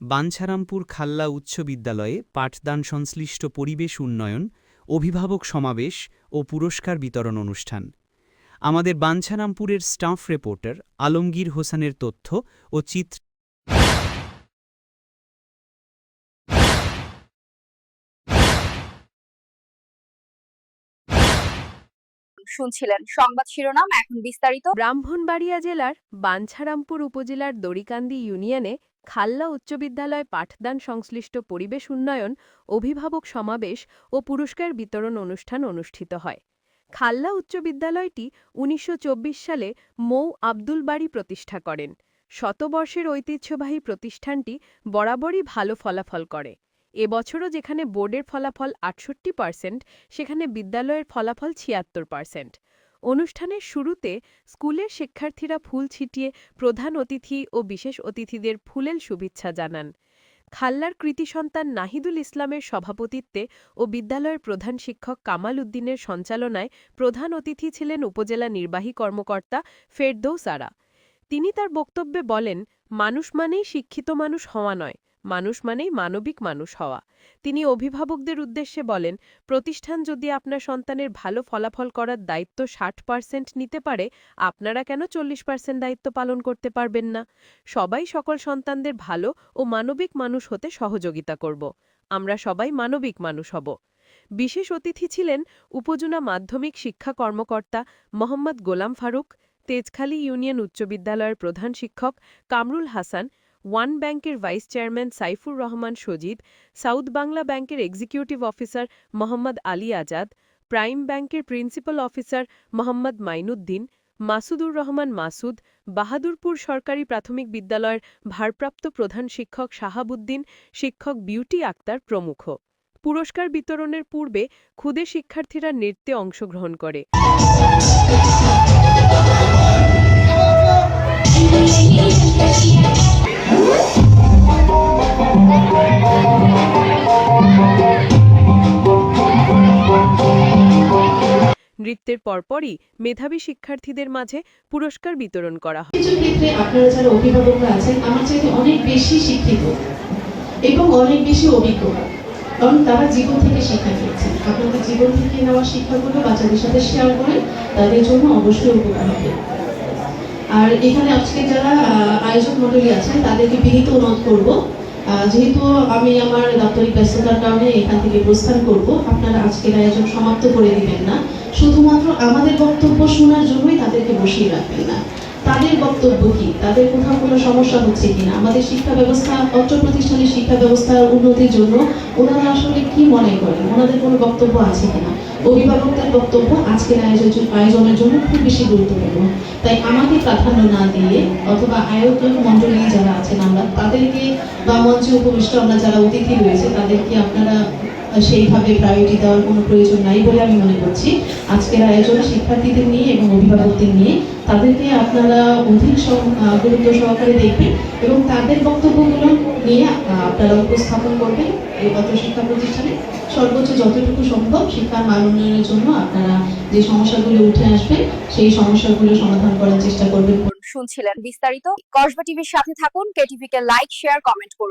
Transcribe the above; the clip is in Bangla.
বাঞ্ছারামপুর খাল্লা উচ্চ বিদ্যালয়ে পাঠদান সংশ্লিষ্ট পরিবেশ উন্নয়ন অভিভাবক সমাবেশ ও পুরস্কার বিতরণ অনুষ্ঠান। আমাদের বাঞ্ছারামপুরের স্টাফ রিপোর্টার আলমগীর হোসেনের তথ্য ও চিত্র শুনছিলেন সংবাদ শিরোনাম এখন বিস্তারিত। ব্রাহ্মণবাড়িয়া জেলার বাঞ্ছারামপুর উপজেলার দড়িকান্দি ইউনিয়নে খাল্লা উচ্চ বিদ্যালয় পাঠদান সংশ্লিষ্ট পরিবেশ উন্নয়ন, অভিভাবক সমাবেশ ও পুরস্কার বিতরণ অনুষ্ঠান অনুষ্ঠিত হয়। খাল্লা উচ্চ বিদ্যালয়টি উনিশশো চব্বিশ সালে মৌ আব্দুল বাড়ি প্রতিষ্ঠা করেন। শতবর্ষের ঐতিহ্যবাহী প্রতিষ্ঠানটি বরাবরই ভালো ফলাফল করে। এবছরও যেখানে বোর্ডের ফলাফল আটষট্টি পার্সেন্ট, সেখানে বিদ্যালয়ের ফলাফল ছিয়াত্তর পার্সেন্ট। অনুষ্ঠানের শুরুতে স্কুলের শিক্ষার্থীরা ফুল ছিটিয়ে প্রধান অতিথি ও বিশেষ অতিথিদের ফুলেল শুভেচ্ছা জানান। খাল্লার কৃতি সন্তান নাহিদুল ইসলামের সভাপতিত্বে ও বিদ্যালয়ের প্রধান শিক্ষক কামাল উদ্দিনের সঞ্চালনায় প্রধান অতিথি ছিলেন উপজেলা নির্বাহী কর্মকর্তা ফেরদৌস আরা। তিনি তার বক্তব্যে বলেন, মানুষ মানেই শিক্ষিত মানুষ হওয়া নয়। মানুষ মানেই মানবিক মানুষ হওয়া। তিনি অভিভাবকদের উদ্দেশ্যে বলেন, প্রতিষ্ঠান যদি আপনার সন্তানের ভালো ফলাফল করার দায়িত্ব ষাট পার্সেন্ট নিতে পারে, আপনারা কেন চল্লিশ পার্সেন্ট দায়িত্ব পালন করতে পারবেন না? সবাই সকল সন্তানদের ভালো ও মানবিক মানুষ হতে সহযোগিতা করব। আমরা সবাই মানবিক মানুষ হব। বিশেষ অতিথি ছিলেন উপজেলা মাধ্যমিক শিক্ষা কর্মকর্তা মোহাম্মদ গোলাম ফারুক, তেজখালী ইউনিয়ন উচ্চ বিদ্যালয়ের প্রধান শিক্ষক কামরুল হাসান ওয়ান ব্যাংকের vice chairman Saifur Rahman Sajid South Bangla ব্যাংকের executive officer Mohammad Ali Azad, Prime ব্যাংকের প্রিন্সিপাল অফিসার মোহাম্মদ মাইনুদ্দিন, মাসুদুর রহমান মাসুদ, বাহাদুরপুর সরকারি প্রাথমিক বিদ্যালয়ের ভারপ্রাপ্ত প্রধান শিক্ষক শাহাবুদ্দিন, শিক্ষক বিউটি আক্তার প্রমুখ। পুরস্কার বিতরণের পূর্বে ক্ষুদে শিক্ষার্থীরা নৃত্যে অংশগ্রহণ করে। নৃত্যের পরপরই মেধাবী শিক্ষার্থীদের মাঝে পুরস্কার বিতরণ করা হয়। কিছু ক্ষেত্রে আপনারা যারা অভিভাবকরা আছেন, আমার চাইতে অনেক বেশি শিক্ষিত এবং অনেক বেশি অভিজ্ঞ। কারণ তারা জীবন থেকে শিক্ষা পেয়েছে আপনাদের জীবন থেকে নেওয়া শিক্ষাগুলো বাচ্চাদের সাথে শেয়ার করেন তাদের জন্য অবশ্যই উপকার হবে। আর এখানে আজকে যারা আয়োজক মণ্ডলী আছেন, তাদেরকে বিনীত অনুরোধ করব যেহেতু আমি আমার দাপ্তরিক ব্যস্ততার কারণে এখান থেকে প্রস্থান করব, আপনারা আজকের আয়োজন সমাপ্ত করে দিবেন না। শুধুমাত্র আমাদের বক্তব্য শোনার জন্যই তাদেরকে বসিয়ে রাখবেন না। তাদের বক্তব্য কি? তাদের কোথাও কোনো সমস্যা হচ্ছে কিনা? আমাদের শিক্ষা ব্যবস্থা অত্র প্রতিষ্ঠানের শিক্ষা ব্যবস্থার উন্নতির জন্য ওনারা আসলে কি মনে করেন? ওনাদের কোনো বক্তব্য আছে কিনা? অভিভাবকদের বক্তব্য আজকের আয়োজন আয়োজনের জন্য খুব বেশি গুরুত্বপূর্ণ তাই আমাকে প্রাধান্য না দিয়ে অথবা আয়োজন মন্ডলী যারা আছেন আমরা, তাদেরকে বা মঞ্চে উপবিষ্ট আমরা যারা অতিথি রয়েছে, তাদেরকে আপনারা সেইভাবে প্রায়োরিটি দেওয়ার কোনো প্রয়োজন নাই বলে আমি মনে করছি। আজকের আয়োজন শিক্ষার্থীদের নিয়ে এবং অভিভাবকদের নিয়ে। তাদেরকে আপনারা অধিক গুরুত্ব সহকারে দেখবেন এবং তাদের বক্তব্যগুলো নিয়ে আপনারা উপস্থাপন করবেন এই পত্র শিক্ষা প্রতিষ্ঠানে। সর্বোচ্চ যতটুকু সম্ভব শিক্ষার মান উন্নয়নের জন্য আপনারা যে সমস্যাগুলো উঠে আসবে, সেই সমস্যাগুলো সমাধান করার চেষ্টা করবেন। শুনছিলেন বিস্তারিত। কসবা টিভির সাথে থাকুন কেটিভিকে লাইক, শেয়ার, কমেন্ট করুন।